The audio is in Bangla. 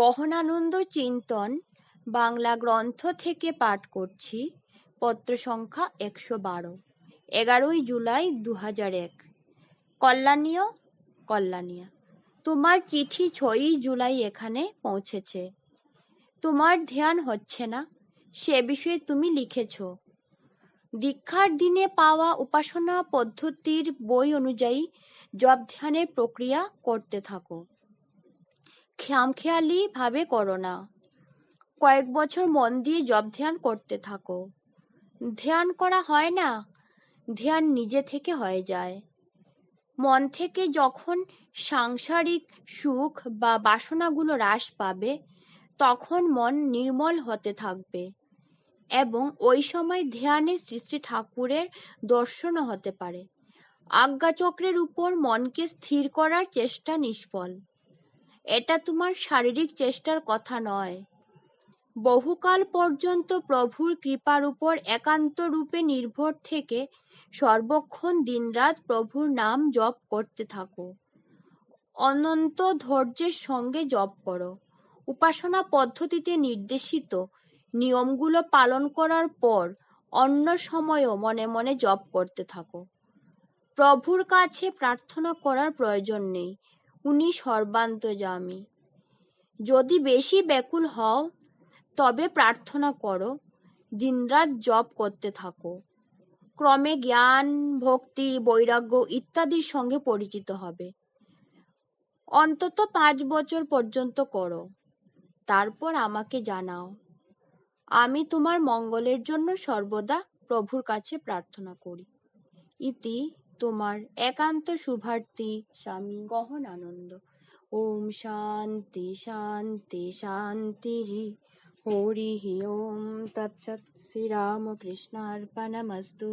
গহনানন্দ চিন্তন বাংলা গ্রন্থ থেকে পাঠ করছি, পত্র সংখ্যা একশো বারো, এগারোই জুলাই দু হাজার এক। কল্যাণীয়, কল্যাণীয়া, তোমার চিঠি ছয়ই জুলাই এখানে পৌঁছেছে। তোমার ধ্যান হচ্ছে না, সে বিষয়ে তুমি লিখেছ। দীক্ষার দিনে পাওয়া উপাসনা পদ্ধতির বই অনুযায়ী জপ ধ্যানের প্রক্রিয়া করতে থাকো। খামখেয়ালি ভাবে করো না। কয়েক বছর মন দিয়ে জপ ধ্যান করতে থাকো। ধ্যান করা হয় না, ধ্যান নিজে থেকে হয়ে যায়। মন থেকে যখন সাংসারিক সুখ বা বাসনাগুলো হ্রাস পাবে, তখন মন নির্মল হতে থাকবে এবং ওই সময় ধ্যানে শ্রী শ্রী ঠাকুরের দর্শনও হতে পারে। আজ্ঞাচক্রের উপর মনকে স্থির করার চেষ্টা নিষ্ফল। এটা তোমার শারীরিক চেষ্টার কথা নয়। বহুকাল পর্যন্ত প্রভুর কৃপার উপর একান্ত রূপে নির্ভর থেকে সর্বক্ষণ দিনরাত প্রভুর নাম জপ করতে থাকো। অনন্ত ধৈর্যের সঙ্গে জপ করো। উপাসনা পদ্ধতিতে নির্দেশিত নিয়মগুলো পালন করার পর অন্য সময়ও মনে মনে জপ করতে থাকো। প্রভুর কাছে প্রার্থনা করার প্রয়োজন নেই। উনি সর্বান্তর্যামী যদি বেশি ব্যাকুল হও, তবে প্রার্থনা করো, দিনরাত জপ করতে থাকো। ক্রমে জ্ঞান, ভক্তি, বৈরাগ্য ইত্যাদির সঙ্গে পরিচিত হবে। অন্তত পাঁচ বছর পর্যন্ত করো। তারপর আমাকে জানাও। আমি তোমার মঙ্গলের জন্য সর্বদা প্রভুর কাছে প্রার্থনা করি। ইতি তোমার একান্ত শুভার্থী স্বামী গহন আনন্দ ওম শান্তি শান্তি শান্তি হরি ওম তৎসৎ শ্রীরামকৃষ্ণার্পণমস্তু।